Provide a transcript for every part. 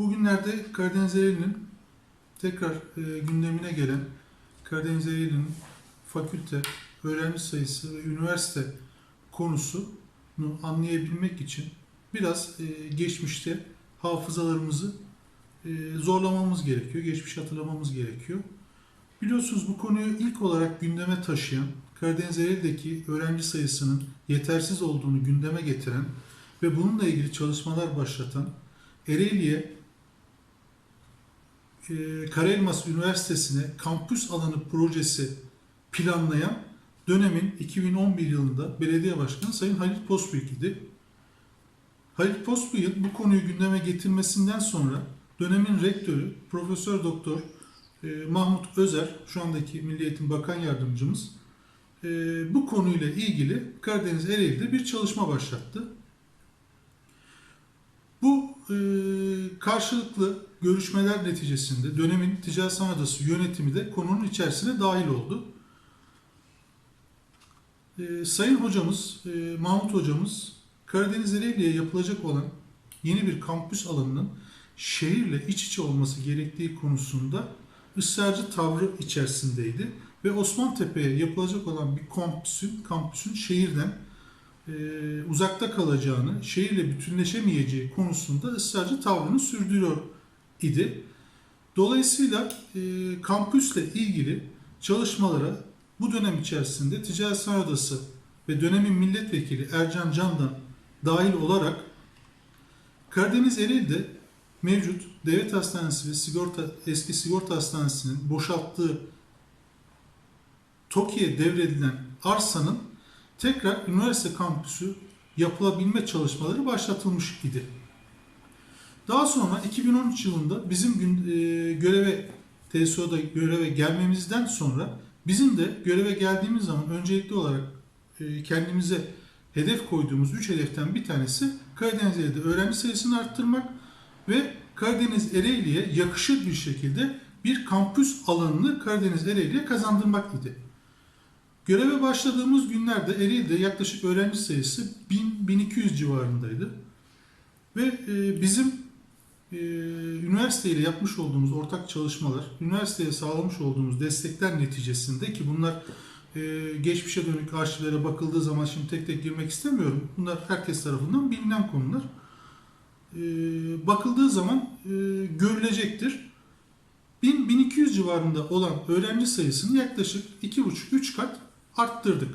Bugünlerde Karadeniz Ereğli'nin tekrar e, gündemine gelen Karadeniz Ereğli'nin fakülte, öğrenci sayısı ve üniversite konusunu anlayabilmek için biraz e, geçmişte hafızalarımızı e, zorlamamız gerekiyor, geçmiş hatırlamamız gerekiyor. Biliyorsunuz bu konuyu ilk olarak gündeme taşıyan, Karadeniz Ereğli'deki öğrenci sayısının yetersiz olduğunu gündeme getiren ve bununla ilgili çalışmalar başlatan Ereğli'ye e, Karaelmas Üniversitesi'ne kampüs alanı projesi planlayan dönemin 2011 yılında belediye başkanı Sayın Halit Postbüyük idi. Halit Postbüyük bu konuyu gündeme getirmesinden sonra dönemin rektörü Profesör Doktor e, Mahmut Özer, şu andaki Milli Eğitim Bakan Yardımcımız, e, bu konuyla ilgili Karadeniz Ereğli'de bir çalışma başlattı. Bu karşılıklı görüşmeler neticesinde dönemin Ticaret Sanayi Odası yönetimi de konunun içerisine dahil oldu. E, Sayın hocamız, e, Mahmut hocamız Karadeniz Ereğli'ye yapılacak olan yeni bir kampüs alanının şehirle iç içe olması gerektiği konusunda ısrarcı tavrı içerisindeydi ve Osmantepe'ye yapılacak olan bir kampüsün, kampüsün şehirden e, uzakta kalacağını, şehirle bütünleşemeyeceği konusunda ısrarcı tavrını sürdürüyor idi. Dolayısıyla e, kampüsle ilgili çalışmalara bu dönem içerisinde Ticaret Sanayi Odası ve dönemin milletvekili Ercan Can'dan dahil olarak Karadeniz Ereğli'de mevcut devlet hastanesi ve sigorta eski sigorta hastanesinin boşalttığı TOKİ'ye devredilen arsanın tekrar üniversite kampüsü yapılabilme çalışmaları başlatılmış idi. Daha sonra 2013 yılında bizim e, göreve TSO'da göreve gelmemizden sonra bizim de göreve geldiğimiz zaman öncelikli olarak e, kendimize hedef koyduğumuz 3 hedeften bir tanesi Karadeniz Ereğli'de öğrenci sayısını arttırmak ve Karadeniz Ereğli'ye yakışır bir şekilde bir kampüs alanını Karadeniz Ereğli'ye kazandırmak idi. Göreve başladığımız günlerde Ereğli'de yaklaşık öğrenci sayısı 1000-1200 civarındaydı. Ve e, bizim e, üniversite ile yapmış olduğumuz ortak çalışmalar, üniversiteye sağlamış olduğumuz destekler neticesinde ki bunlar e, geçmişe dönük arşivlere bakıldığı zaman şimdi tek tek girmek istemiyorum. Bunlar herkes tarafından bilinen konular. Bakıldığı zaman görülecektir. 1000-1200 civarında olan öğrenci sayısını yaklaşık 2,5-3 kat arttırdık.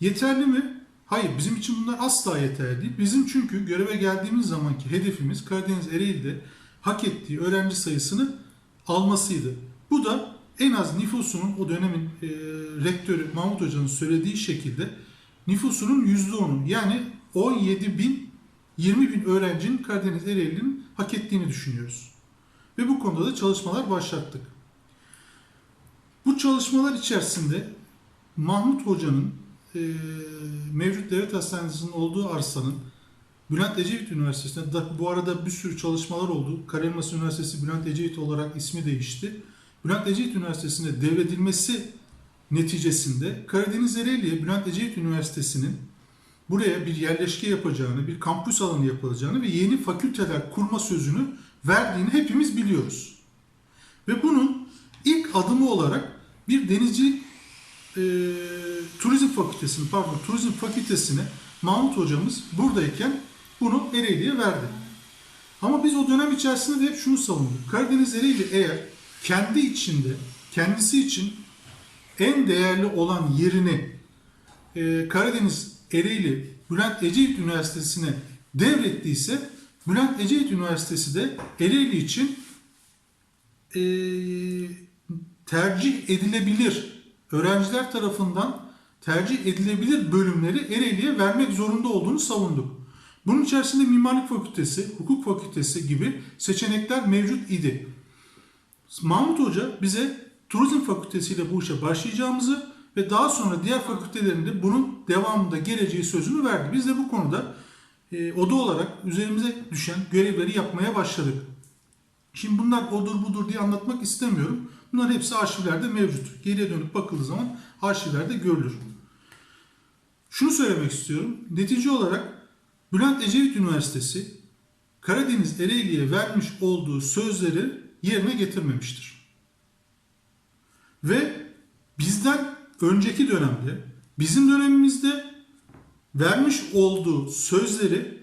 Yeterli mi? Hayır, bizim için bunlar asla yeterli değil. Bizim çünkü göreve geldiğimiz zamanki hedefimiz Karadeniz Ereğli'de hak ettiği öğrenci sayısını almasıydı. Bu da en az nüfusunun o dönemin e, rektörü Mahmut Hoca'nın söylediği şekilde nüfusunun %10'u yani 17 bin 20 bin öğrencinin Karadeniz Ereğli'nin hak ettiğini düşünüyoruz. Ve bu konuda da çalışmalar başlattık. Bu çalışmalar içerisinde Mahmut Hoca'nın e, mevcut devlet hastanesinin olduğu arsanın Bülent Ecevit Üniversitesi'nde da, bu arada bir sürü çalışmalar oldu. Karelmas Üniversitesi Bülent Ecevit olarak ismi değişti. Bülent Ecevit Üniversitesi'ne devredilmesi neticesinde Karadeniz Ereğli'ye Bülent Ecevit Üniversitesi'nin buraya bir yerleşke yapacağını, bir kampüs alanı yapılacağını ve yeni fakülteler kurma sözünü verdiğini hepimiz biliyoruz. Ve bunun ilk adımı olarak bir denizcilik e, turizm fakültesini, pardon turizm fakültesine Mahmut hocamız buradayken bunu Ereğli'ye verdi. Ama biz o dönem içerisinde de hep şunu savunduk. Karadeniz Ereğli eğer kendi içinde, kendisi için en değerli olan yerini e, Karadeniz Ereğli Bülent Ecevit Üniversitesi'ne devrettiyse Bülent Ecevit Üniversitesi de Ereğli için e, tercih edilebilir, öğrenciler tarafından tercih edilebilir bölümleri Ereğli'ye vermek zorunda olduğunu savunduk. Bunun içerisinde Mimarlık Fakültesi, Hukuk Fakültesi gibi seçenekler mevcut idi. Mahmut Hoca bize Turizm Fakültesi ile bu işe başlayacağımızı ve daha sonra diğer fakültelerinde bunun devamında geleceği sözünü verdi. Biz de bu konuda e, oda olarak üzerimize düşen görevleri yapmaya başladık. Şimdi bunlar odur budur diye anlatmak istemiyorum. Bunlar hepsi arşivlerde mevcut. Geriye dönüp bakıldığı zaman arşivlerde görülür. Şunu söylemek istiyorum. Netice olarak Bülent Ecevit Üniversitesi Karadeniz Ereğli'ye vermiş olduğu sözleri yerine getirmemiştir. Ve bizden önceki dönemde, bizim dönemimizde vermiş olduğu sözleri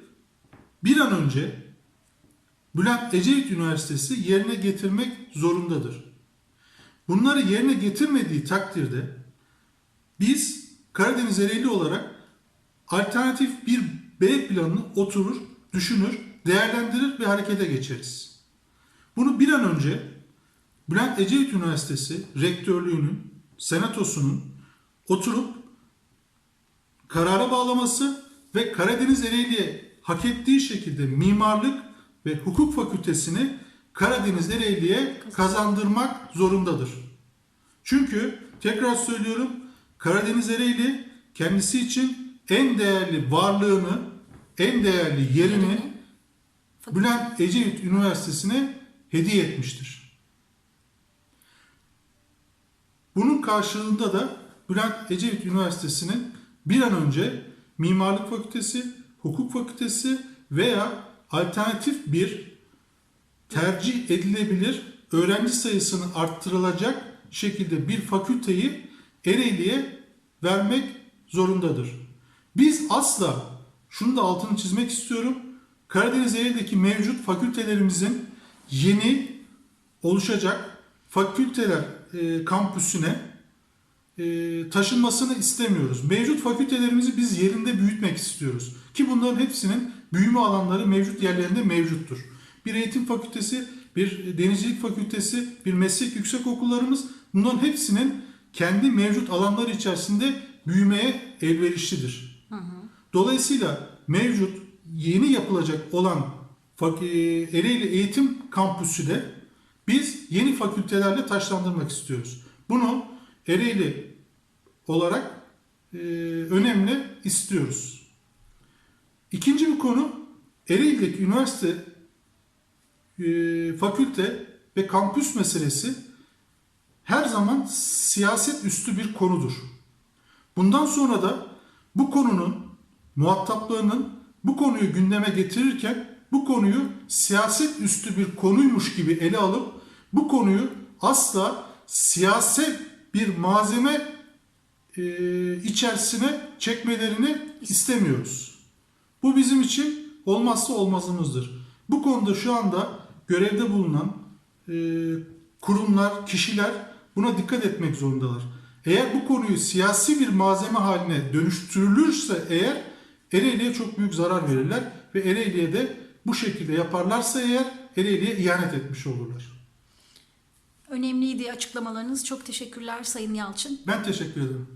bir an önce Bülent Ecevit Üniversitesi yerine getirmek zorundadır. Bunları yerine getirmediği takdirde biz Karadeniz Ereğli olarak alternatif bir B planını oturur, düşünür, değerlendirir ve harekete geçeriz. Bunu bir an önce Bülent Ecevit Üniversitesi rektörlüğünün, senatosunun oturup karara bağlaması ve Karadeniz Ereğli'ye hak ettiği şekilde mimarlık ve hukuk fakültesini Karadeniz Ereğli'ye kazandırmak zorundadır. Çünkü tekrar söylüyorum Karadeniz Ereğli kendisi için en değerli varlığını, en değerli yerini Bülent Ecevit Üniversitesi'ne hediye etmiştir. Bunun karşılığında da Bülent Ecevit Üniversitesi'nin bir an önce Mimarlık Fakültesi, Hukuk Fakültesi veya alternatif bir tercih edilebilir öğrenci sayısını arttırılacak şekilde bir fakülteyi Ereğli'ye vermek zorundadır. Biz asla şunu da altını çizmek istiyorum. Karadeniz Ereğli'deki mevcut fakültelerimizin yeni oluşacak fakülteler e, kampüsüne e, taşınmasını istemiyoruz. Mevcut fakültelerimizi biz yerinde büyütmek istiyoruz. Ki bunların hepsinin büyüme alanları mevcut yerlerinde mevcuttur. Bir eğitim fakültesi, bir denizcilik fakültesi, bir meslek yüksek okullarımız bunların hepsinin kendi mevcut alanları içerisinde büyümeye elverişlidir. Dolayısıyla mevcut yeni yapılacak olan e, Ereğli Eğitim Kampüsü de biz yeni fakültelerle taşlandırmak istiyoruz. Bunu Ereğli olarak e, önemli istiyoruz. İkinci bir konu Ereğli'deki üniversite fakülte ve kampüs meselesi her zaman siyaset üstü bir konudur. Bundan sonra da bu konunun muhataplarının bu konuyu gündeme getirirken bu konuyu siyaset üstü bir konuymuş gibi ele alıp bu konuyu asla siyaset bir malzeme e, içerisine çekmelerini istemiyoruz. Bu bizim için olmazsa olmazımızdır. Bu konuda şu anda görevde bulunan e, kurumlar, kişiler buna dikkat etmek zorundalar. Eğer bu konuyu siyasi bir malzeme haline dönüştürülürse eğer Ereğli'ye çok büyük zarar verirler ve Ereğli'ye de bu şekilde yaparlarsa eğer Ereğli'ye ihanet etmiş olurlar. Önemliydi açıklamalarınız. Çok teşekkürler Sayın Yalçın. Ben teşekkür ederim.